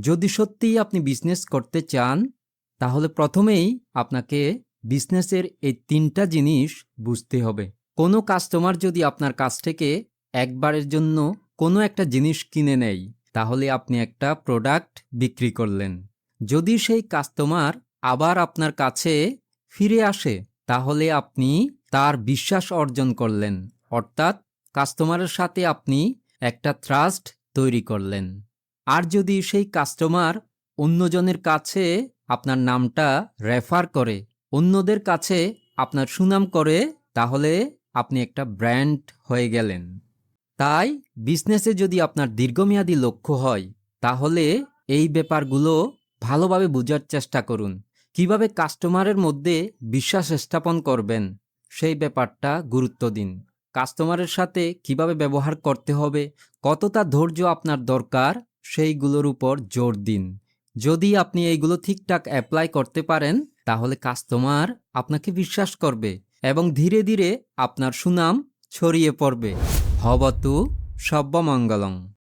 যদি সত্যিই আপনি বিজনেস করতে চান, তাহলে প্রথমেই আপনাকে বিজনেসের এই তিনটা জিনিস বুঝতে হবে। কোনো কাস্টমার যদি আপনার কাছ থেকে একবারের জন্য কোনো একটা জিনিস কিনে নেয়, তাহলে আপনি একটা প্রোডাক্ট বিক্রি করলেন। যদি সেই কাস্টমার আবার আপনার কাছে ফিরে আসে, তাহলে আপনি তার বিশ্বাস অর্জন করলেন। অর্থাৎ কাস্টমারের সাথে আপনি একটা ট্রাস্ট তৈরি করলেন। আর যদি সেই কাস্টমার অন্যজনের কাছে আপনার নামটা রেফার করে, অন্যদের কাছে আপনার সুনাম করে, তাহলে আপনি একটা ব্র্যান্ড হয়ে গেলেন। তাই বিজনেসে যদি আপনার দীর্ঘমেয়াদী লক্ষ্য হয়, তাহলে এই ব্যাপারগুলো ভালোভাবে বোঝার চেষ্টা করুন। কীভাবে কাস্টমারের মধ্যে বিশ্বাস স্থাপন করবেন, সেই ব্যাপারটা গুরুত্ব দিন। কাস্টমারের সাথে কীভাবে ব্যবহার করতে হবে, কতটা ধৈর্য আপনার দরকার সেইগুলোর উপর জোর দিন। যদি আপনি এইগুলো ঠিকঠাক অ্যাপ্লাই করতে পারেন, তাহলে কাস্টমার আপনাকে বিশ্বাস করবে এবং ধীরে ধীরে আপনার সুনাম ছড়িয়ে পড়বে। হবতু সব্যমঙ্গলং